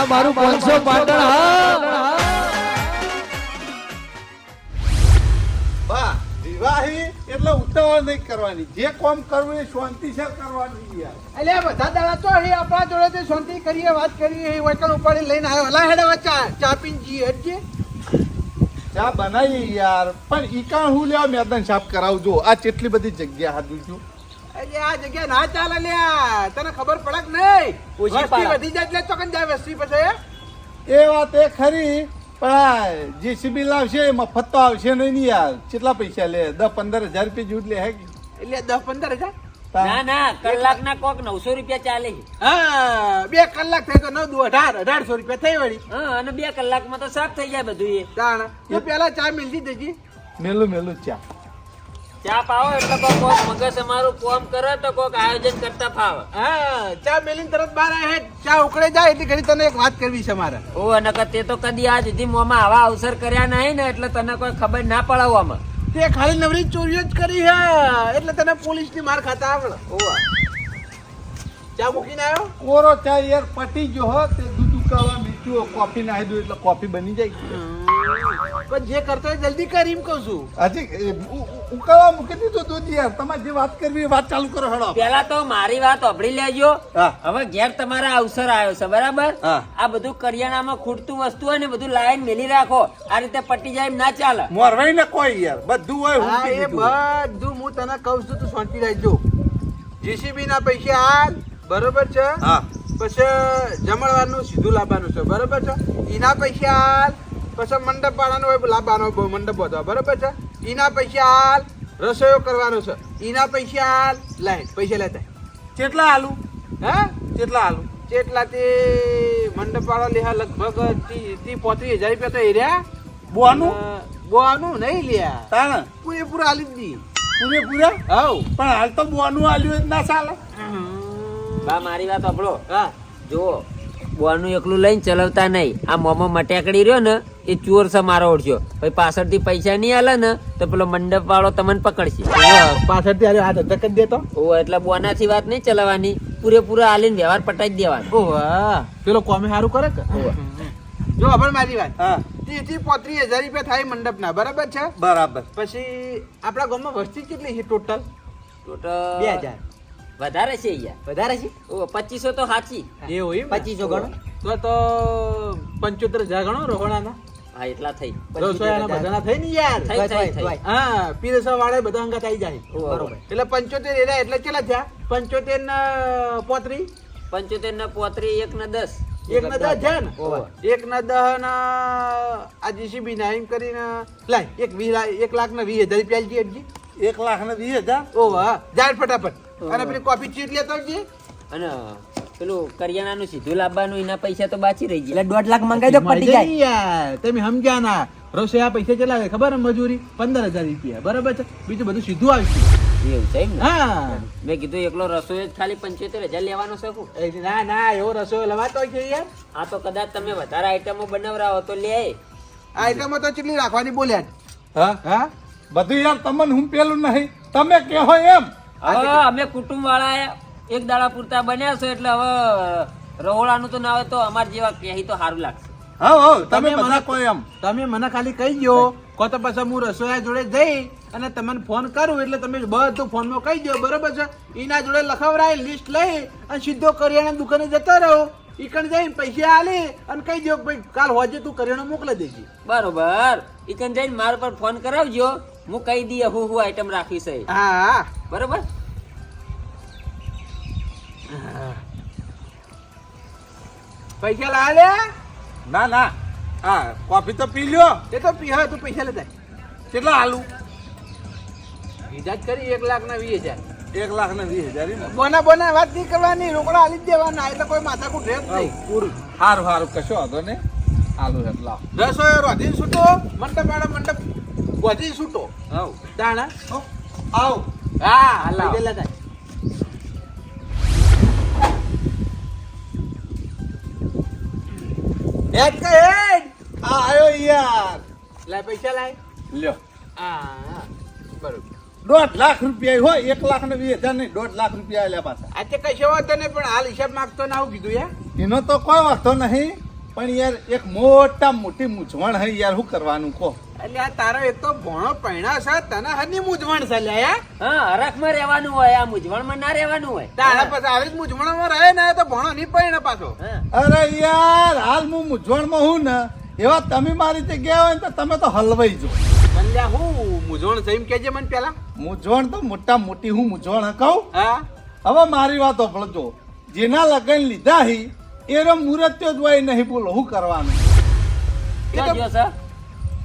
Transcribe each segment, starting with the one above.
આ મારું પાંચસો પાટણ હા. વિવાહી એટલે ઉતાવળ નહીં કરવાની. જે કામ કરવું એ શાંતિસર કરવાની એટલે બધા દાડા તો અહીં આપણા જોડે શાંતિ કરીએ વાત કરીએ એ વૈકલ ઉપાડી લઈને આવ્યો. હલા હેડે ચા ચા પીને જઈએ હટજે ચા બનાવી યાર. પણ ઈકાણ હું લેવા મેદાન સાફ કરાવજો આ કેટલી બધી જગ્યા હાથું છું. આ જગ્યા ના ચાલે લ્યા તને ખબર પડે નહીં? વસ્તી વધી જાય એટલે ચોકન જાય વસ્તી પછી એ વાત એ ખરી પણ આ લાવશે મફત તો આવશે નહીં ને યાર. કેટલા પૈસા લે? દસ પંદર હજાર રૂપિયા જેવું લે હે એટલે દસ પંદર હજાર? ના ના કલાક ના કોક નવસો રૂપિયા ચાલે. હા બે કલાક થઈ તો નવ દુ અઢાર અઢારસો રૂપિયા થઈ વળી. હા અને બે કલાકમાં તો સાફ થઈ જાય બધું એ તાણ પેલા ચા મિલતી જજી મેલું મેલું ચા. ચા પાવો એટલે કોક કોક મગજ અમારું કોમ કરે તો કોક આયોજન કરતા ફાવે. હા ચા મેલીને તરત બહાર આવે ચા ઉકળે જાય એટલે ઘડી તને એક વાત કરવી છે મારે. ઓ અને કે તે તો કદી આ જીધી મોમાં આવા અવસર કર્યા નહીં ને એટલે તને કોઈ ખબર ના પડાવવામાં તે ખાલી નવરી ચોરીઓ જ કરી હે. એટલે તને પોલીસની માર ખાતા આવડે. ચા મૂકીને આવ્યો કોરો ચા યાર પટી ગયો હો તે દૂધ ઉકાળવા મીઠું કોફી નાખી દઉં એટલે કોફી બની જાય. પણ જે કરતો હોય જલ્દી કરી એમ કહું છું. હજી ઉકાળવા મૂકી દીધું દૂધ યાર તમારે જે વાત કરવી વાત ચાલુ કરો હળો પેલા તો મારી વાત સાંભળી લેજો. હવે ઘેર તમારા અવસર આવ્યો છે બરાબર? આ બધું કરિયાણામાં ખૂટતું વસ્તુ હોય ને બધું લાઈન મેલી રાખો. આ રીતે પટી જાય ના ચાલે. મોરવાઈ ને કોઈ યાર બધું હોય હા હું એ બધું હું તને કહું છું તું શાંતિ રાખજો. જીસીબી ના પૈસા હાલ બરોબર છે? હા. પછી જમણવારનું સીધું લાવવાનું છે બરોબર છે? એના પૈસા હાલ પછી મંડપ વાળાનો હોય લાવવાનો હોય મંડપ બધો બરોબર છે? એના પૈસા હાલ રસોઈઓ કરવાનો છે. એના પૈસા હાલ લાય પૈસા લેતા કેટલા આલુ? હા? કેટલા આલુ? કેટલા તે મંડપ વાળા લેહા લગભગ તી ત્રી પોત્રીસ હજાર રૂપિયા તો એ રહ્યા. બોનું? બોનું નહીં લ્યા. તાણ? પૂરેપૂરા આલી જ દી. પૂરે પૂરા હવ પણ હાલ તો બોનું આલ્યું જ ના ચાલે. બા મારી વાત સાંભળો. હા. જુઓ બોનું એકલું લઈને ચલાવતા નહીં. આ મોમાં મટેકડી રહ્યો ને એ ચોર છે મારો ઓળખ્યો પછી પાછળથી પૈસા નહીં આલે ને તો પેલો મંડપ વાળો તમને પકડશે. પાછળથી આરે હાથ ધક્ક જ દેતો. ઓ એટલે બોનાથી વાત નહીં ચલાવવાની. પૂરેપૂરા આલીને વ્યવહાર પટાઈ દેવાનો. ઓહ પેલો કોમે સારું કરે કે? જો પણ મારી વાત. હા. ત્રીસથી પોત્રીસ હજાર રૂપિયા થાય મંડપના બરાબર છે? બરાબર. પછી આપણા ગામમાં વસ્તી કેટલી છે ટોટલ? ટોટલ બે હજાર. વધારે છે અહીંયા. વધારે છે? ઓ પચીસો તો સાચી એવું હોય પચીસો ગણો. તો તો પંચોતેર હજાર ગણો રોહણાના. હા એટલા થઈ. રસોયાના બધાના થઈ ને યાર? થઈ થઈ થઈ. હા પીરસવા વાળા બધા અંગા થઈ જાય. બરોબર. એટલે પંચોતેર એરા એટલે કેટલા થયા? પંચોતેર ને પોત્રી? પંચોતેર ને પોત્રી એક ને દસ. એક ને દસ છે ને? એક ને દસ ને આ જીસીબી ના એમ કરીને લાય એક વીસ એક લાખ ને વીસ હજાર રૂપિયા જી અડજી એક લાખ ને વીસ હજાર? ઓહ હા. જાય ફટાફટ. અને પેલી કોફી ચીટ લેતો આવજે. અને પેલું કરિયાણાનું સીધું લાવવાનું એના પૈસા તો બાકી રહી ગયા. એટલે દોઢ લાખ મંગાઈ દો પટી જાય. તમે સમજ્યા ના. રસોયા પૈસા કેટલા આવે ખબર મજૂરી? પંદર હજાર રૂપિયા. બરાબર છે? બીજું બધું સીધું આવશે એવું છે એમ હા. મેં કીધું એકલો રસોઈ જ ખાલી પંચોતેર હજાર લેવાનો છે ના ના એવો રસોઈ લવાતો છે યાર. આ તો કદાચ તમે વધારે આઈટમો બનાવરાવો તો લે. આઈટમો તો ચીટલી રાખવાની બોલ્યા હા? હા? બધું યાર તમને હું પેલું નહીં. તમે કહો એમ. અમે કુટુંબ વાળા એક દાડા પૂરતા બન્યા છો એટલે હવે રહોળાનું તો ના આવે તો અમાર જેવા કહી તો સારું લાગશે. હા હો તમે મને- કોઈ એમ. તમે મને ખાલી કહી દો કો તો પછી હું રસોયા જોડે જઈ અને તમને ફોન કરું એટલે તમે બધું ફોનમાં કહી દો બરોબર છે? એના જોડે લખાવરાય લિસ્ટ લઈ અને સીધો કરિયાણા દુકાને જતા રહો. ઈકણ જઈને પૈસા આલે અને કહી દો ભાઈ કાલ હોજે તું કરિયાણું મોકલી દેજે. બરોબર. ઈકણ જઈને મારા પર ફોન કરાવજો. હું કહી દઈએ હું હું આઈટમ રાખી છે. હા. બરોબર? પૈસા લાવે ના ના. હા કોફી તો પી લ્યો. એ તો પી હા તું પૈસા લેતા કેટલા હાલું કીધા જ કરી એક લાખ ના વીસ હજાર. એક લાખ ને વીસ હજાર? બોના બોના વાત નહીં કરવાની. રોકડા આલી દેવાના એટલે કોઈ માથા કુટ રહેત નહીં. પૂરું. હારું હારું. કશો વાંધો ને આલુ હેડ લાવ. રસોઈ રોધી છૂટો મંડપ વાળા મંડપ વધી છૂટો હવ દાણા આવ. હા હાલો. હેડ કે હેડ આ આયો યાર લાય પૈસા લાય લ્યો આ બરોબર દોઢ લાખ રૂપિયા હોય એક લાખ ને વીસ હજાર નહીં દોઢ લાખ રૂપિયા આલ્યા પાછા આજે કશો વાંધો નહીં પણ હાલ હિસાબ માંગતો ના આવું કીધું યાર એનો તો કોઈ વાંધો નહીં પણ યાર એક મોટા મોટી મૂંઝવણ હૈ યાર શું કરવાનું કહો? એટલે આ તારો એક તો ભણો પૈણા છે તને હની મૂંઝવણ છે લે હા હરખમાં રહેવાનું હોય આ મૂંઝવણમાં ના રહેવાનું હોય. તારા પછી આવી જ મૂંઝવણમાં રહે ને તો ભોણો નહીં પૈણા પાછો. અરે યાર હાલ હું મૂંઝવણમાં હું ને એવા તમે મારી જગ્યાએ હોય ને તો તમે તો હલવાઈ જો કલ્યા હું મૂંઝવણ છે એમ કેજે મને પેલા મૂંઝવણ તો મોટા મોટી હું મૂંઝવણ હે કહું? હા. હવે મારી વાત સાંભળજો. જેના લગન લીધા હી એનો મુહૂર્ત જ હોય નહીં બોલો શું કરવાનું? ગયો છે?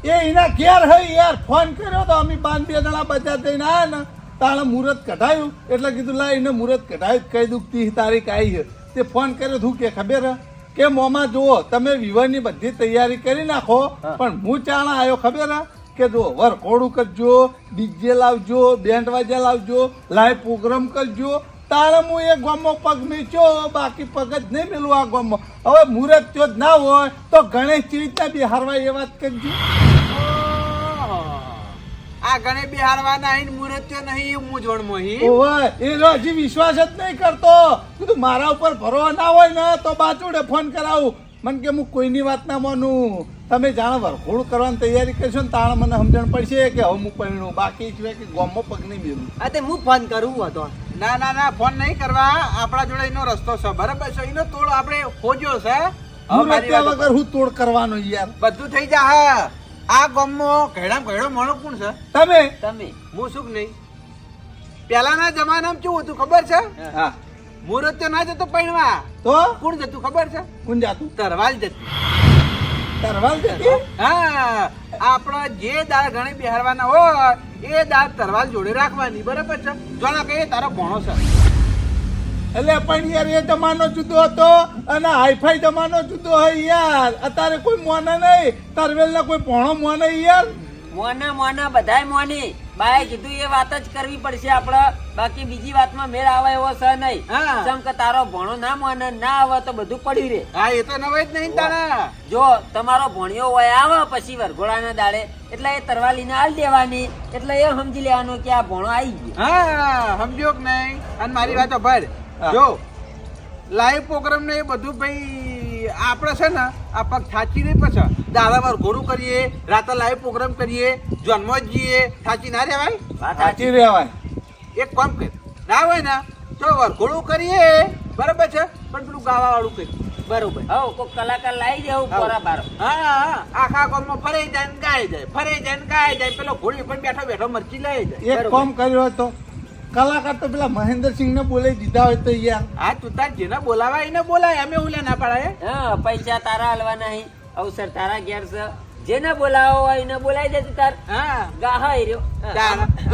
એ એના ઘેર હઈ યાર ફોન કર્યો તો અમે બાન બે જણા બધા થઈને આયા ને તાણે મુહૂર્ત કઢાયું. એટલે કીધું લા એને મુહૂર્ત કઢાયું કહી દઉં ત્રીસ તારીખ આવી છે. તે ફોન કર્યો તું કે ખબર કે મોમાં જુઓ તમે વિવાહની બધી તૈયારી કરી નાખો પણ હું ચાણા આવ્યો ખબર કે જો વરઘોડું કરજો ડીજે લાવજો બેન્ડ વાજા લાવજો લાઈવ પ્રોગ્રામ કરજો તારે હું એ ગામમાં પગ મીચ્યો બાકી પગ જ નહીં મેલું આ ગામમાં હવે મુહૂર્ત જો ના હોય તો ગણેશ રીતના બિહારવા એ વાત કરજો. આ ગણે બિહારવાના અહીં મૂર્ત્યો નહીં એ મૂંઝવણમાં હી ઓવે રો હજી વિશ્વાસ જ નહીં કરતો. કીધું મારા ઉપર ભરોવા ના હોય ને તો બાચુડે ફોન કરાવું. મને કે હું કોઈની વાત ના માનું. તમે જાણો વરઘોડું કરવાની તૈયારી કરશો ને તાણ મને સમજણ પડશે કે હવે હું પરણું બાકી છે કે ગોમો પગ નહીં મેળવું આ તે હું ફોન કરું હતો. ના ના ના ફોન નહીં કરવા. આપણા જોડે એનો રસ્તો છે. બરાબર છે? એનો તોડ આપણે ખોજ્યો છે. હું વગર હું તોડ કરવાનો યાર. બધું થઈ જા આ ગામમાં ઘેડા ઘેડો માણસ કોણ છે? તમે? તમે. હું શું નહીં? પહેલાના જમાનામાં કેવું હતું ખબર છે? હા. મુહૂર્ત તો ના જતો પૈણવા તો? કોણ જતું ખબર છે? કોણ જતું? તરવાલ જતું. તરવાલ જતી? હા. આપણા જે દાળ ઘણી બિહારવાના હોય એ દાળ તરવાલ જોડે રાખવાની. બરાબર છે? જોણા કે તારો ભણો છે. એટલે પણ યાર એ જમાનો જુદો હતો અને હાઈફાઈ જમાનો જુદો હોય યાર. અત્યારે કોઈ મોને નહીં. તરવેલના કોઈ પોણો મોને યાર. મોના મોના બધાય મોની. બાએ કીધું એ વાત જ કરવી પડશે આપણે બાકી બીજી વાતમાં મેળ આવે એવો છે નહીં. હા. જેમ કે તારો ભણો ના મોને ના આવે તો બધું પડ્યું રે હા એ તો નવાય જ નહીં તારા. જો તમારો ભણ્યો હોય આવે પછી વરઘોડાના દાડે. એટલે એ તરવાલીને હાલ દેવાની. એટલે એ સમજી લેવાનું કે આ ભણો આવી ગયો. હા સમજો કે નહીં? અને મારી વાત ભાઈ હા. જો લાઈવ પ્રોગ્રામ ને એ બધું ભાઈ આપણે છે ને આ પગ થાચી નહીં પછી. દાદાવાર ઘોડું કરીએ રાતે લાઈવ પ્રોગ્રામ કરીએ જન્મ જઈએ. થાચી ના રહેવાય? સાચી રહેવાય. એક કામ કર. ના હોય ને તો વરઘોડું કરીએ. બરાબર છે? પણ પેલું ગાવા વાળું કરી. બરોબર. હવ કોઈ કલાકાર લાવી જવું. પોરા બારો. હા હા. આખા ગામમાં ફરે જાય ને ગાય જાય ફરે જાય ને ગાય જાય. પેલો ઘોડી પર બેઠો બેઠો મરચી લઈ જાય. એક કામ કર્યો હતો કલાકાર તો પેલા મહેન્દ્રસિંહ ને બોલાવી દીધા હોય તો યાર. હા તું તાર જેને બોલાવા એને બોલાય અમે ઉલે ના પાડાય હા પૈસા તારા હલવા નહીં અવસર તારા ઘેર છે. જેને બોલાવો હોય એને બોલાવી દે તું તાર. હા. ગા હોય રહ્યો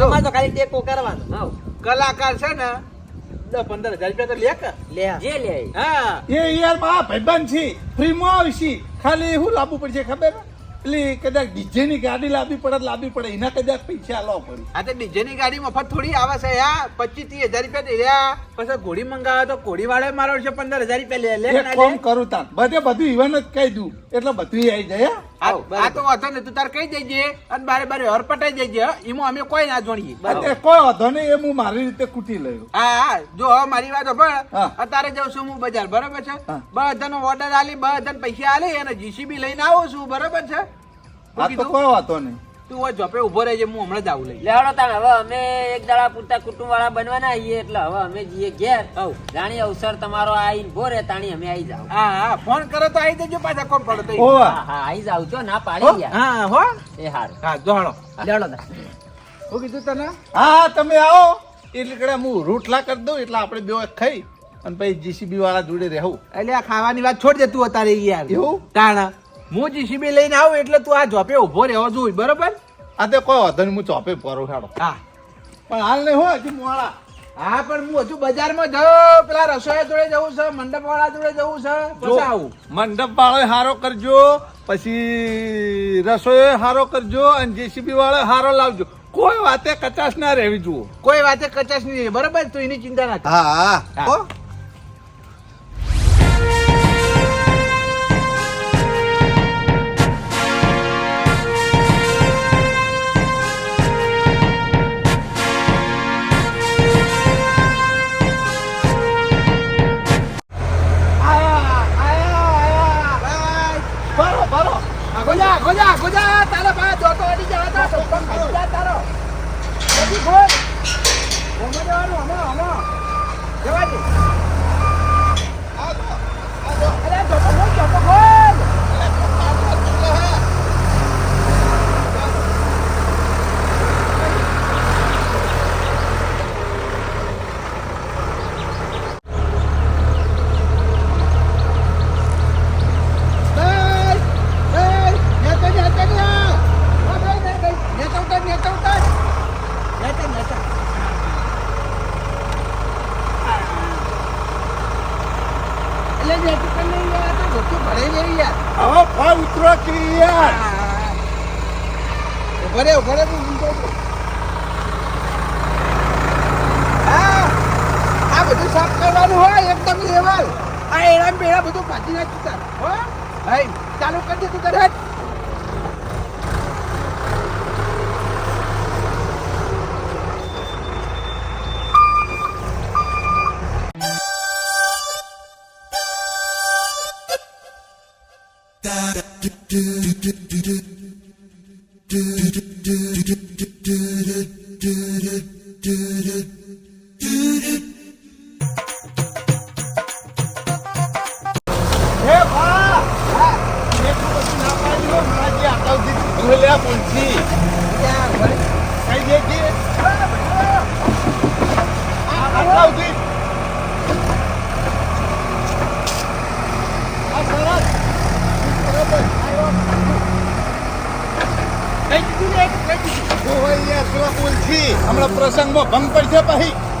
અમારે તો ખાલી ટેકો કરવાનો. કલાકાર છે ને દસ પંદર હજાર રૂપિયા તો લે કે. લે જે લે. હા. એ યાર બા ભાઈબંધ છે. ફ્રીમાં આવશે ખાલી શું લાવવું પડશે ખબર? પેલી કદાચ ડીજે ની ગાડી લાવવી પડે લાવવી પડે. એના કદાચ પૈસા લાવવા પડે. આ તો ડીજે ની ગાડી મફત થોડી આવે છે યા પચીસ ત્રીસ હજાર રૂપિયા દે રહ્યા. પછી ઘોડી મંગાવે તો ઘોડી વાળે મારો છે પંદર હજાર રૂપિયા લે લે કામ? કરું તાર બધે બધું ઇવન જ કહી દઉં. એટલે બધું આવી જાય? આ આ તો વાંધો ને તું તાર કહી દેજે અને બારે બારે હરપટાઈ દેજે એમાં અમે કોઈ ના જોડીએ કોઈ વાંધો નહીં એ હું મારી રીતે કૂટી લઉં. હા હા. જો હવે મારી વાત પણ અત્યારે જાઉં છું હું બજાર બરાબર છે. બધાનો ઓર્ડર આલી બધાને પૈસા આલી અને જીસીબી લઈને આવું છું બરાબર છે? આ તો કોઈ વાંધો નહીં. તું હવે ઝોપે ઊભો રહેજે હું હમણાં જ આવું લઈ લેવાડો તાણ હવે અમે એક દાડા પૂરતા કુટુંબ વાળા બનવાના આવીએ એટલે હવે અમે જઈએ ઘેર. હવ. જાણી અવસર તમારો આઈ ભોરે તાણી અમે આવી જાવ હા હા ફોન કરો તો આવી જજો પાછા કોમ પડો તો હા હા આવી જાવ છો ના પાડી ગયા. હા હો? એ હાર. હા જોડો લેવડો તા હું કીધું તને? હા હા તમે આવો. એટલે કડે હું રોટલા કરી દઉં એટલે આપણે બે ખાઈ અને પછી જીસીબી વાળા જોડે રહેવું. એટલે આ ખાવાની વાત છોડ દે તું અત્યારે યાર. એવું? તાણા. હું જીસીબી લઈને આવું એટલે તું આ ઝોપે ઊભો રહેવો જોઈએ બરોબર? આ તો કોઈ વાંધો નહીં હું ચોપે ભરો ખાડો હા. પણ હાલ નહીં હોય હજી મોડા. હા પણ હું હજુ બજારમાં જાઉં પેલા રસોઈ જોડે જવું છે મંડપ વાળા જોડે જવું છે પછી આવું. મંડપ વાળો હારો કરજો પછી રસોઈ હારો કરજો અને જેસીબી વાળો હારો લાવજો. કોઈ વાતે કચાશ ના રહેવી જુઓ. કોઈ વાતે કચાશ નહીં બરાબર? તું એની ચિંતા ના. હા. હા. ગાડી જવા તા સત્સંગ ખાઈ જા તારો. જવા દે. ચાલુ કરી દે તું તરત ઓ ભાઈ યાર હમણાં પ્રસંગમાં ભંગ પડશે પછી.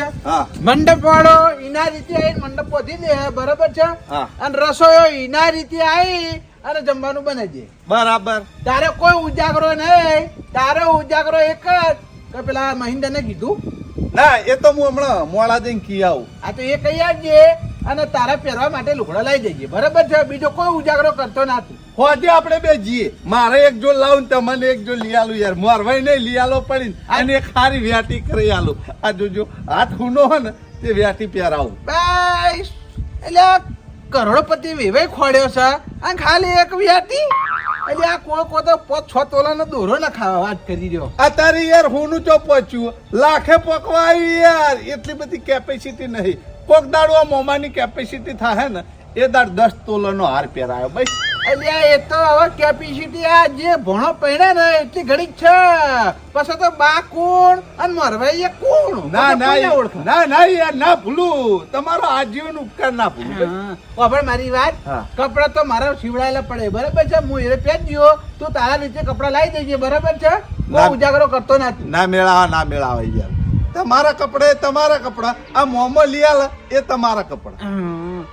છે? મંડપ વાળો એના રીતે આવીને મંડપ પહોંચી દે બરાબર છે? અને રસોઈયો એના રીતે આવી અને જમવાનું બને છે બરાબર. તારે કોઈ ઉજાગરો નહીં તારે ઉજાગરો એક જ કે પેલા મહિન્દરને કીધું? ના એ તો હું હમણાં મોડા જઈને કી આવું. આ તો એ કહી આવજે અને તારા પહેરવા માટે લુગડા લઈ જઈએ બરાબર છે? બીજો કોઈ ઉજાગરો કરતો નથી હોજે આપણે બે જઈએ મારે એક જો લાવું ને તમને એક જો લઈ આલું યાર. મારવાય નહીં લઈ આલો પડી અને એક સારી વ્યાટી કરી આલું. આ જોજો હાથ ખૂનો હોય ને તે વ્યાટી પહેરાવું બસ એટલે કરોડપતિ વેવાય ખોડ્યો છે. અને ખાલી એક વ્યાટી? એટલે આ કોણ કો તો પાંચ છ તોલાનો દોરો ના ખાવા વાત કરી રહ્યો. આ તારી યાર હું ચો પહોંચ્યું. લાખે પકવા આવી યાર. એટલી બધી કેપેસિટી નહીં. કોક દાડો આ મોમાની કેપેસિટી થાય ને એ દાડ દસ તોલાનો હાર પહેરાયો. ભાઈ એટલે એ તો હવે કેપેસિટી આ જે ભણો પહેણે ને એટલી ઘડી છે. પછી તો બા કોણ અને મરવાઈ એ કોણ? ના ના કોને ના ના યાર ના ભૂલું. તમારો આજીવન ઉપકાર ના ભૂલું. પણ મારી વાત કપડા તો મારા સીવડાયેલા પડે. બરાબર છે? હું એ પહેરજો તું તારા નીચે કપડા લાવી દેજે બરાબર છે? ના. ઉજાગરો કરતો નથી ના મેળાવા ના મેળાવા યાર. તમારા કપડે તમારા કપડા. આ મોમો લિયાલા એ તમારા કપડા.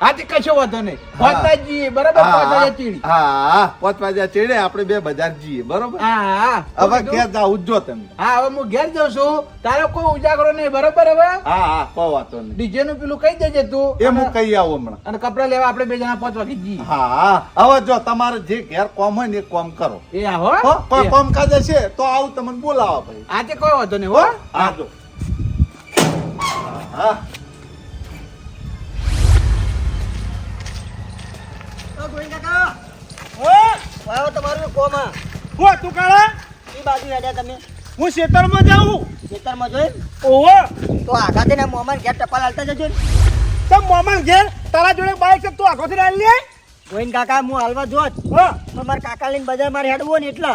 હા તે કશો વાંધો નહીં. પહોંચતા જઈએ બરાબર? જ ચીડી. હા પાંચ વાગ્યા ચીડે આપણે બે બજાર જઈએ બરોબર? હા હવે ઘેર જાવ જો તમે. હા હવે હું ઘેર જાઉં છું. તારો કોઈ ઉજાગરો નહીં બરાબર હવે? હા હા કોઈ વાતો નહીં. ડીજે નું પેલું કહી દેજે તું. એ હું કહી આવું હમણાં. અને કપડા લેવા આપણે બે જણા પાંચ વાગે જઈએ. હા હવે જો તમારે જે ઘેર કોમ હોય ને એ કોમ કરો. એ આવો હો? કોઈ કોમ કાજે છે તો આવું તમને બોલાવો ભાઈ. આજે કોઈ વાંધો નહીં હો હા જો. હા. ઓ, તમારું કોમા. હો તું કાળા એ બાજુ હેડ્યા તમે. હું ખેતરમાં જાઉં ખેતરમાં જોઈ ઓહો તો આઘાથી ને મોમાન ઘેર ટપાલ હાલતા જજો તો મોમાન ઘેર તારા જોડે બાઈક છે તું આખોથી હાલ લે ગોવિંદ કાકા હું હાલવા જોત હા પણ મારા કાકા લઈને બજાર મારે હેડવો ને એટલે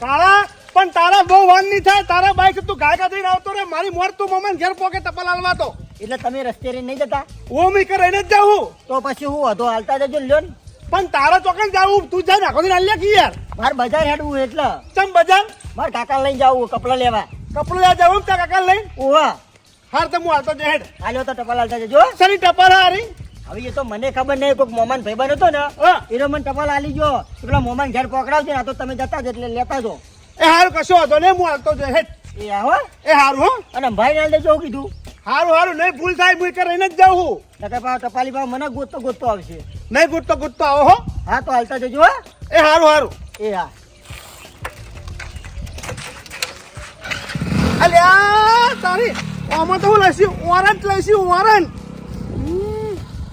તારા પણ તારા બહુ વાન નહીં થાય તારા બાઈક તું ગાયકા થઈને આવતો રે મારી મોર તું મોમન ઘેર પોકે ટપાલ હાલવા તો એટલે તમે રસ્તે રહીને નહીં જતા? હું મી કે રહીને જ જાઉં. તો પછી હું વધો હાલતા જજો લ્યો ને. પણ તારા ચોકન જાવું તું જાય ને દિન આલ્યા કી યાર. માર બજાર હેડવું એટલે. ચમ બજાર? મારે કાકા લઈને જાવું કપડાં લેવા. કપડું લેવા જાવું તા કાકા લઈ ઓવા હાર તો હું હાલતો જાય હેડ. હાલ્યો તો ટપાલ હાલતા જજો. સરી ટપાલ હારી? હવે એ તો મને ખબર નહીં કોઈક મોમાન ભાઈબંધ હતો ને હા. એનો મને ટપાલ હાલી ગયો. એટલે પેલા મોમાન ઘેર પકડાવજો ને આ તો તમે જતા જ એટલે લેતા જો. એ હારું કશો હતો ને હું હાલતો જ હેડ. એ આવો એ હારું હો. અને ભાઈ ને લેજો કીધું. હારું હારું નહીં ભૂલ થાય ભૂલ કે રહીને જ જાઉં નકર પાછો ટપાલી પાસે મને ગોતતો ગોતતો આવશે. નહીં ગુટતો ગુત્તો આવો હો. હા તો હાલતા જજો હા. એ હારું હારું. એ હા. અલ્યા તારી આમાં તો હું લઈશું વોરંટ લઈશું વોરંટ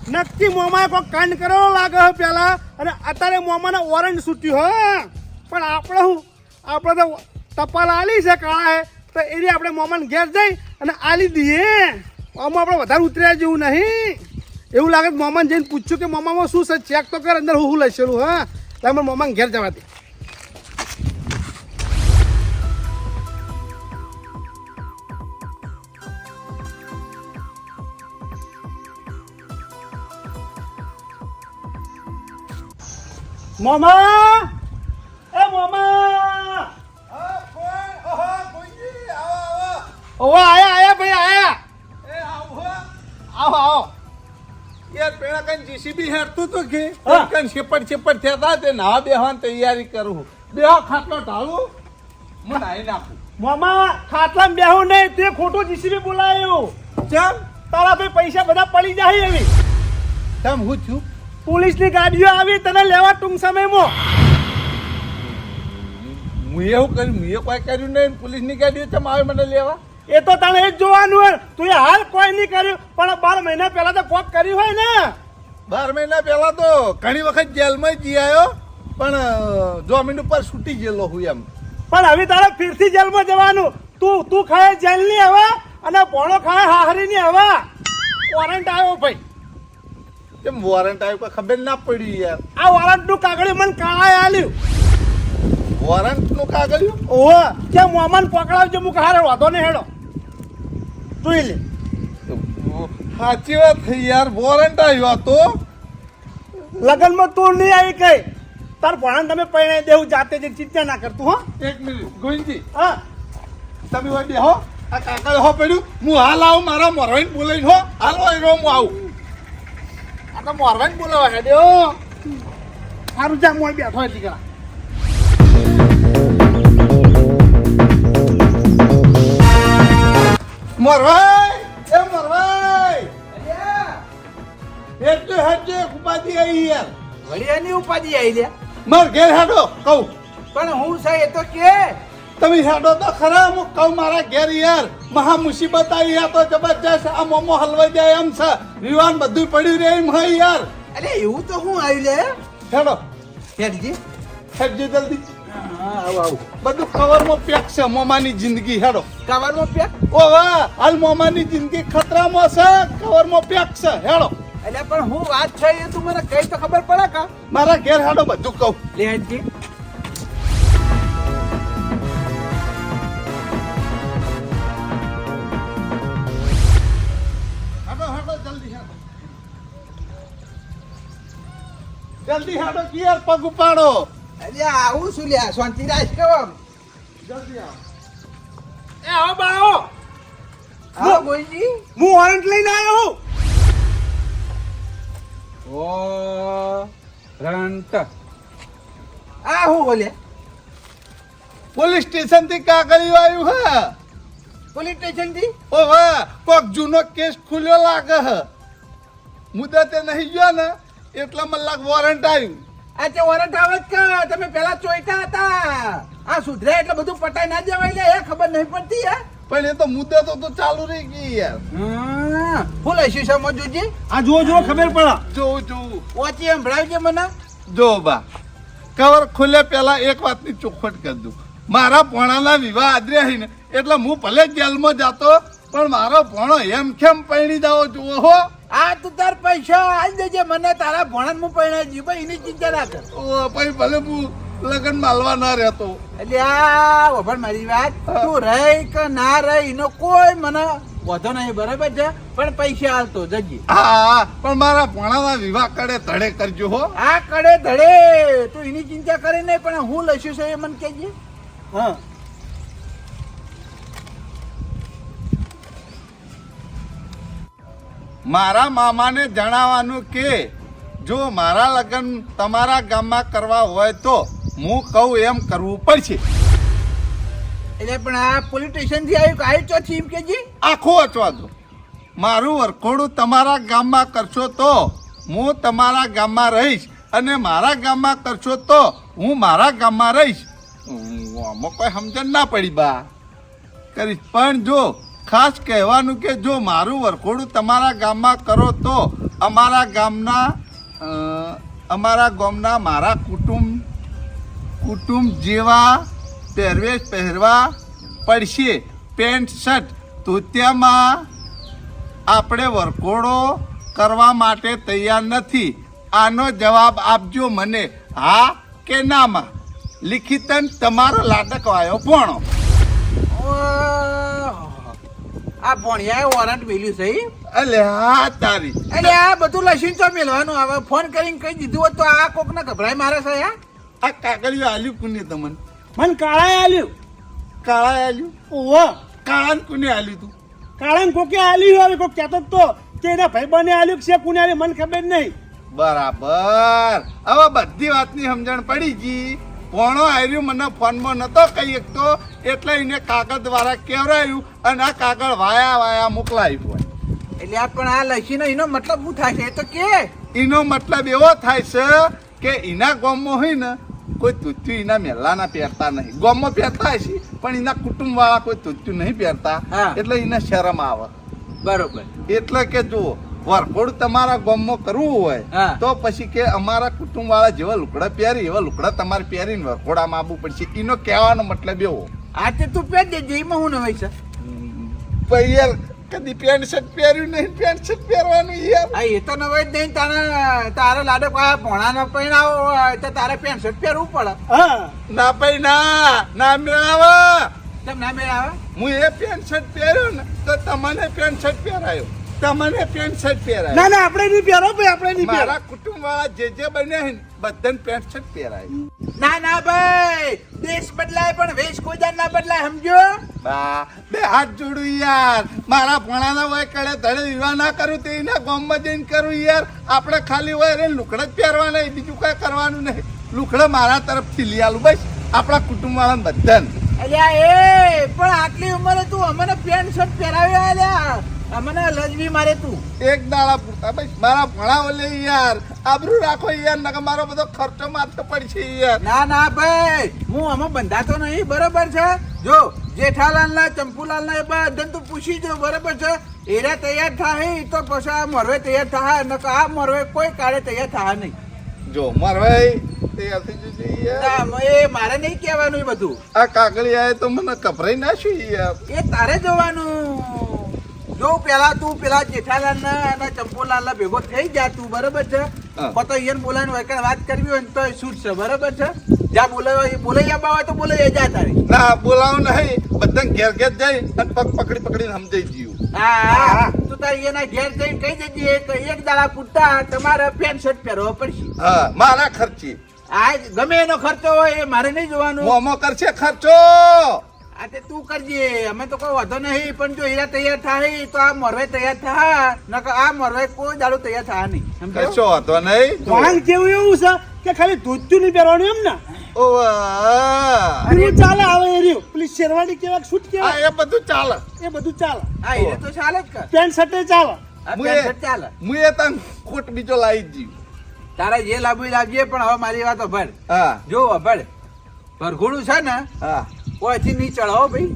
નક્કી મોમાએ કોઈ કાંડ કરેલો લાગે હે પેલા અને અત્યારે મોમાને વોરંટ છૂટ્યું હે. પણ આપણે હું આપણે તો ટપાલ આલી છે કાળા હે તો એની આપણે મોમાને ઘેર જઈ અને આલી દઈએ. આમાં આપણે વધારે ઉતર્યા જેવું નહીં. એવું લાગે મોમાને જઈને પૂછ્યું કે મોમામાં શું છે? ચેક તો કર અંદર હું હું? લઈશેલું હા તમે મોમાને ઘેર જવા દે. મોમા! એ મોમા? ઓહો, આયા? કઈ જીસીબી હેરતું હતું કે. કઈ છેપડ છેપડ થયા હતા તે ના બેહવાની તૈયારી કરું બેહો ખાટલો ઢાળું. હું નાખું. મોમા ખાટલામાં બેહું નહીં તે ખોટું જીસીબી બોલાયું. ચમ? તારા ભાઈ પૈસા બધા પડી જાય એવી. તમ હું છું? પોલીસની ગાડીઓ આવી તને લેવા ટૂંક સમયમાં. હું એવું કર્યું મેં કોઈ કર્યું નહીં પોલીસની ગાડીઓ ચમ આવે મને લેવા? એ તો તને એ જોવાનું હોય. તું એ હાલ કોઈ નહીં કર્યું પણ બાર મહિના પહેલા તો કોક કર્યું હોય ને. બાર મહિના પહેલા તો ઘણી વખત જેલમાં જી આવ્યો પણ જોમીન ઉપર છૂટી ગયેલો હું એમ. પણ હવે તારે ફીરથી જેલમાં જવાનું. તું તું ખાય જેલની હવા અને પોણો ખાય હાહરીની હવા. વોરંટ આવ્યો ભાઈ. કેમ વોરંટ આવ્યો? ખબર ના પડી યાર. આ વોરંટનું કાગળિયું મને કાળા આલ્યું. વોરંટનું કાગળિયું? ઓહો કે મોમન પકડાવજો મુક હારે વાંધો ને હેડો. તું લે. સાચી વાત થઈ યાર વોરંટ આવ્યો હતો લગનમાં તું નહીં આવી કઈ તાર ભણાને તમે પરણાઈ દેવું જાતે જે ચિંતા ના કરતું હો. એક મિનિટ ગોવિંદજી. હા. તમે હોય બેહો. આ કાકા હો પડ્યું. હું હાલ આવું મારા મોરવાઈને બોલાવીને હો. હાલ હોય હું આવું. આ તો મોરવાઈને બોલાવા હેડ્યો સારું જા મોય બેઠો એટલે કરા મોરવાઈ હેડજો હજે ઉપાધિ આવી યાર વળી એની ઉપાધિ આવી લે માર ઘેર હેડો કહું. પણ હું છે એ તો કે. તમે હેડો તો ખરા હું કહું મારા ઘેર યાર. મહા મુસીબત આવી યાર તો જબરજસ્ત આ મોમો હલવાઈ જાય એમ છે. વિવાન બધું પડ્યું રહે એમ હોય યાર. અરે એવું તો હું આવી લે. હેડો. હેડજી. હેડજી જલ્દી. હા આવું આવું. બધું કવરમાં પેક છે મોમાની જિંદગી હેડો. કવરમાં પેક? ઓ વાહ હાલ મોમાની જિંદગી ખતરામાં છે કવરમાં પેક છે હેડો. એટલે પણ હું વાત છે એ તું મને કઈ તો ખબર પડે કા? મારા ઘેર હાડો બધું કહું. લે હેડો જલ્દી હાડો કે પગ ઉપાડો. એટલે આવું શું લ્યા? શાંતિ રાજ કેવો આમ. જલ્દી આવો. એ આવો બાળો હા બોલજી. હું વોરંટ લઈને આવ્યો આ હું બોલે? પોલીસ સ્ટેશનથી કાગળિયું આવ્યું હે. પોલીસ સ્ટેશનથી ઓ વાહ કોક જૂનો કેસ ખુલ્યો લાગે હે. મુદતે નહીં ગયો ને એટલે મને લાગ વોરંટ આવ્યું આ તે વોરંટ આવે કે તમે પેલા ચોઈટા હતા. આ સુધરે એટલે બધું પટાઈ ના જવાય લે એ ખબર નહીં પડતી હે. પણ એ તો મુદત તો ચાલુ રહી ગઈ યાર. હા ફૂલ હસ્યું છે આ જો જો ખબર પડે. જોઉં જોઉં. ઓછી સંભળાવજે મને. જો બા કવર ખુલે પેલા એક વાતની ચોખવટ કરી દઉં. મારા પોણાના વિવાહ આદર્યા ને એટલે હું ભલે જેલમાં જાતો પણ મારો ભોણો એમ કેમ પૈણી જાવો જુઓ હો? આ તું તાર પૈસા આવી દેજે મને તારા ભણન હું પૈણા જી ભાઈ એની ચિંતા ના કર. ઓ ભાઈ ભલે હું લગન માલવા ના રહેતો. એટલે આ ઓભણ મારી વાત. તું રહી કે ના રહી એનો કોઈ મને વધો નહીં બરાબર છે? પણ પૈસા હાલતો જજી. હા હા, પણ મારા ભણાના વિવાહ કડે ધડે કરજો હો. આ કડે ધડે. તું એની ચિંતા કરે નહીં પણ હું લઈશું છે એ મને કહેજે. હા. મારા મામાને જણાવવાનું કે જો મારા લગ્ન તમારા ગામમાં કરવા હોય તો હું કહું એમ કરવું પડશે. એટલે પણ આ પોલીસ સ્ટેશનથી આવ્યું કે આવ્યું ચોથી એમ કેજી? આખો અચવા દો. મારું વરખોડું તમારા ગામમાં કરશો તો હું તમારા ગામમાં રહીશ અને મારા ગામમાં કરશો તો હું મારા ગામમાં રહીશ. આમાં કોઈ સમજણ ના પડી બા. કરીશ. પણ જો ખાસ કહેવાનું કે જો મારું વરખોડું તમારા ગામમાં કરો તો અમારા ગામના અમારા ગામના મારા કુટુંબ કુટુંબ જેવા પહેરવેશ પહેરવા પડશે. પેન્ટ શર્ટ ધોતિયામાં આપણે વરઘોડો કરવા માટે તૈયાર નથી. આનો જવાબ આપજો મને હા કે નામાં? લિખિતન તમારો લાટક વાયો ભણો ઓહ. આ ભણિયાએ વોરંટ મેલ્યું છે અલે હા તારી. અલે આ બધું લસીન તો મેલવાનું. હવે ફોન કરીને કહી દીધું હોત તો આ કોક ને ગભરાય મારે છે આ કાગળિયું આલ્યું કુને તમને. મને કાળાએ આલ્યું. કાળાએ આલ્યું? ઓહો. કાળા કુને આલ્યું તું? કાળાને કોકે આલ્યું હવે કોક કહેતો તો. કે એના ભાઈ બને આલ્યું કે છે કોને આલ્યું? મને ખબર જ નહીં. બરાબર. હવે બધી વાતની સમજણ પડી ગઈ. ભણો આવ્યું મને ફોનમાં નતો કહી શકતો એટલે એને કાગળ દ્વારા કેવરાયું અને આ કાગળ વાયા વાયા મોકલાયું હોય. એટલે આ પણ આ લસીનો એનો મતલબ શું થાય છે? એ તો કે. એનો મતલબ એવો થાય છે કે એના ગામમાં હોય ને કોઈ તુત્યું એના મેલાના પહેરતા નહીં. ગામમાં પહેરતા હશે પણ એના કુટુંબ વાળા કોઈ તુત્યું નહીં પહેરતા. એટલે એને શરમ આવે. બરોબર. એટલે કે જુઓ વરઘોડ તમારા ગામમાં કરવું હોય તો પછી કે અમારા કુટુંબ વાળા જેવા લુકડા પહેરી એવા લુકડા તમારે પહેરીને વરખોડામાં આવવું પડશે. એનો કહેવાનો મતલબ એવો. આ તે તું પહેરી દેજે એમાં હું નવાઈ છે? પછી યાર કદી પેન્ટ શર્ટ પહેર્યું નહીં પેન્ટ શર્ટ પહેરવાનું યાર. આ એ તો નવાઈ જ નહીં તારા તારો લાડો આ ન પહેરાવો હોય તો તારે પેન્ટ શર્ટ પહેરવું પડે. હા. ના ભાઈ ના ના મેળાવો. તમ ના મેળ આવે હું એ પેન્ટ શર્ટ પહેર્યો ને તો તમને પેન્ટ શર્ટ પહેરાયો. તમને પેન્ટ શર્ટ પહેરાય. ના ના આપણે નહીં પહેરો ભાઈ આપણે નહીં પહેરો. મારા કુટુંબ વાળા જે જે બને બધાને પેન્ટ શર્ટ પહેરાય. ના ના ભાઈ દેશ બદલાય પણ વેશ કોઈ ના બદલાય સમજો? બા બે હાથ જોડું યાર. મારા ભણાના હોય કડે ધડે વિવાહ ના કરું તે એના ગામમાં જઈને કરું યાર. આપણે ખાલી હોય એને લુકડા જ પહેરવાના બીજું કઈ કરવાનું નહીં. લુકડા મારા તરફથી લઈ આલું બસ. આપણા કુટુંબ વાળા બધાને. અલ્યા એ પણ આટલી ઉંમરે તું અમને પેન્ટ શર્ટ પહેરાવ્યો અલ્યા. અમને લજવી મારે તું. એક દાડા પૂરતા. ભાઈ મારા ભણાવો લે યાર. આબરૂ રાખો યાર નકર મારો બધો ખર્ચો માથે પડશે યાર. ના ના ભાઈ. હું આમાં બંધાતો નહીં બરોબર છે? જો જેઠાલાલ ના ચંપુલાલ ના એ બધા તું પૂછી જો બરોબર છે? એરા તૈયાર થાય તો પછી આ મરવે તૈયાર થાય નકર આ મરવે કોઈ કાળે તૈયાર થાય નહીં. જો મરવે તૈયાર થઈ જજો યાર. એ મારે નહીં કહેવાનું એ બધું. આ કાગળી આવે તો મને કભરાઈ નાખ્યું યાર. એ તારે જોવાનું. જો પેલા તું પેલા જેઠાલાલ ના અને ચંપુલાલ ના ભેગો થઈ જા તું બરોબર છે. પતો અહીંયા બોલાવીને વૈકણ વાત કરવી હોય તો શું છે બરોબર છે? જ્યાં બોલાવ્યો એ બોલાઈ આપવા હોય તો બોલાઈ જા તારે. ના બોલાવો નહીં. બધા ઘેર ઘેર જઈ અને પગ પકડી પકડીને સમજાઈ ગયું. હા હા. તું તારી એના ઘેર જઈને કહી દેજે તો એક દાડા પૂરતા તમારે પેન્ટ શર્ટ પહેરવો પડશે. હા મારા ખર્ચે. આ ગમે એનો ખર્ચો હોય એ મારે નહીં જોવાનું. મોમો કરશે ખર્ચો. આ તે તું કરજે. અમે તો કોઈ વાંધો નહીં પણ જો હીરા તૈયાર થાય તો આ મરવે તૈયાર થાય નકર આ મરવે કોઈ દાડો તૈયાર થાય નહીં? કશો હતો નહીં. વાંગ કેવું એવું છે કે ખાલી ધોતું નહીં પહેરવાનું એમ ને? ઓવા. ચાલે આવે એ રહ્યું. પેલી શેરવાડી કેવા છૂટ કેવા એ બધું ચાલે. એ બધું ચાલે. હા એ તો ચાલે જ કર પેન્ટ શર્ટે ચાલે. પેન્ટ ચાલે. હું એ તને ખોટ બીજો લાવી જ તારા જે લાવવું એ લાવજે પણ હવે મારી વાત અભળ હા. જો અભળ ભરઘોડું છે ને હા. ઓયથી નહીં ચડાવો ભાઈ.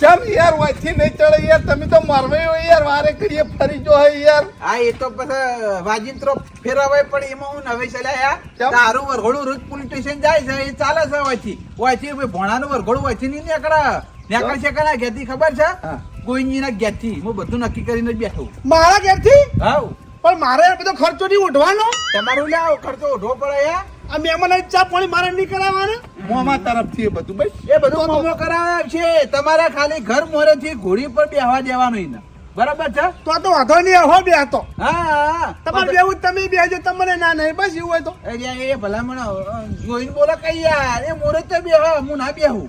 ચમ યાર ઓયથી નહીં ચડે યાર તમે તો મરવાઈ હોય યાર વારે કરીએ ફરી જો હે યાર. હા એ તો પછી વાજિંત્રો ફેરવાય પણ એમાં હું નવે ચલાયા? તારું વરઘોડું રોજ પોલીસ સ્ટેશન જાય છે એ ચાલે છે ઓયથી ઓયથી ભાઈ ભોણાનું વરઘોડું ઓયથી નહીં નીકળે. નીકળ છે કના ઘેરથી ખબર છે? કોઈની ગોઈનજીના ઘેરથી. હું બધું નક્કી કરીને બેઠો મારા ઘેરથી? હા. પણ મારે બધો ખર્ચો નહીં ઉઠવાનો? તમારું લ્યાવો ખર્ચો ઉઠવો પડે યાર આ મહેમાન ચા પાણી મારે નહીં કરાવવાના? મોમા તરફથી એ બધું ભાઈ એ બધું મોમો કરાવે છે. તમારે ખાલી ઘર મોરેથી ઘોડી પર બેહવા દેવાનું એને બરાબર છે? તો તો વાંધો નહીં હો બે તો હા. તમારે બેવું તમે બેજો તમને ના નહીં બસ એવું હોય તો. અરે એ ભલામણ જોઈને બોલો કઈ યાર એ મોરે તો બેહવા હું ના બેહું.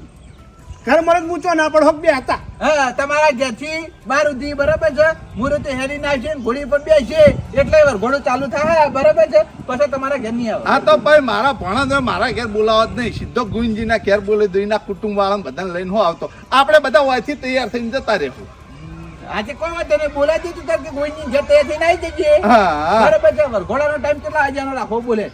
ઘર મરદ મૂચો ના પણ હોક બે હતા. હા તમારા ઘેરથી બાર સુધી બરાબર છે? મુહૂર્તે હેરી નાખશે ઘોડી પર બેસે એટલે વરઘોડો ચાલુ થાય બરાબર છે? પછી તમારા ઘેર નહીં આવે. આ તો ભાઈ મારા ભણા તો મારા ઘેર બોલાવા જ નહીં. સીધો ગુંજીના ઘેર બોલે દો ના કુટુંબ વાળા બધાને લઈને હું આવતો. આપણે બધા વાંચી તૈયાર થઈને જતા રહેવું આજે કોઈ વાત નહીં. બોલાવી દીધું તાર કે કોઈ જતે તૈયાર થઈને જજે હા હા. બરાબર છે? ઘોડાનો ટાઈમ કેટલા વાગ્યાનો રાખો બોલે?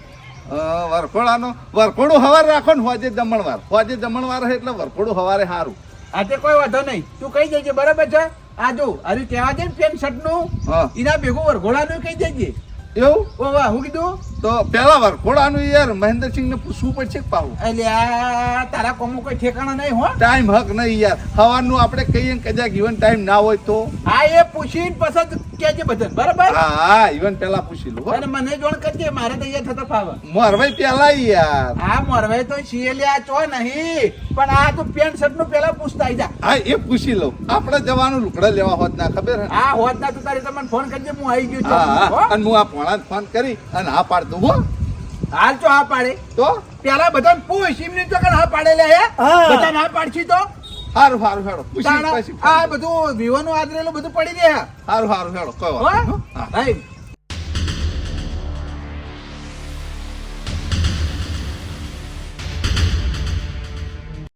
વરખોડાનો વરખોડું હવાર રાખો ને હોજે દમણવાર. હોજે દમણવાર હે એટલે વરખોડું હવારે સારું આજે કોઈ વાંધો નહીં. તું કહી દેજે બરાબર છે? આ જો અરે કહેવા દે ને પેન્ટ શર્ટનું એના ભેગું વરઘોડાનું કહી દેજે. એવું? ઓ વાહ હું કીધું? તો પેલા વરઘોડાનું યાર મહેન્દ્રસિંહ ને પૂછવું પડશે પાવું એટલે આ તારા કોમો કોઈ ઠેકાણા નહીં હો. ટાઈમ હક નહીં યાર. હવાનું આપણે કહીએ કદાચ ઇવન ટાઈમ ના હોય તો. હા એ પૂછીને પસંદ કેજે બધાને બરાબર? હા હા ઇવન પેલા પૂછી લો અને મને જોણ કરજે મારે તો થતો ફાવે. મોરભાઈ પેલા યાર. આ મોરવાઈ તો શિયલિયા ચો નહીં. પણ આ તો પેન્ટ શર્ટનું પેલા પૂછતા જા. હા એ પૂછી લઉં. આપણે જવાનું લુકડા લેવા હોત ના ખબર હે? હોત ના તો તારી તમને ફોન કરજે હું આવી ગયો છું. અને હું આ ભોણાને ફોન કરી અને હા પાડ દઉં હો. હાલ ચો હા પાડે. તો? પેલા બધાને પૂછ એમની તો હા પાડેલા હે? હા. બધા ના પાડશી તો? સારું સારું હેડો. આ બધું વિવાનું આદરેલું બધું પડી રહે સારું સારું હેડો કોઈ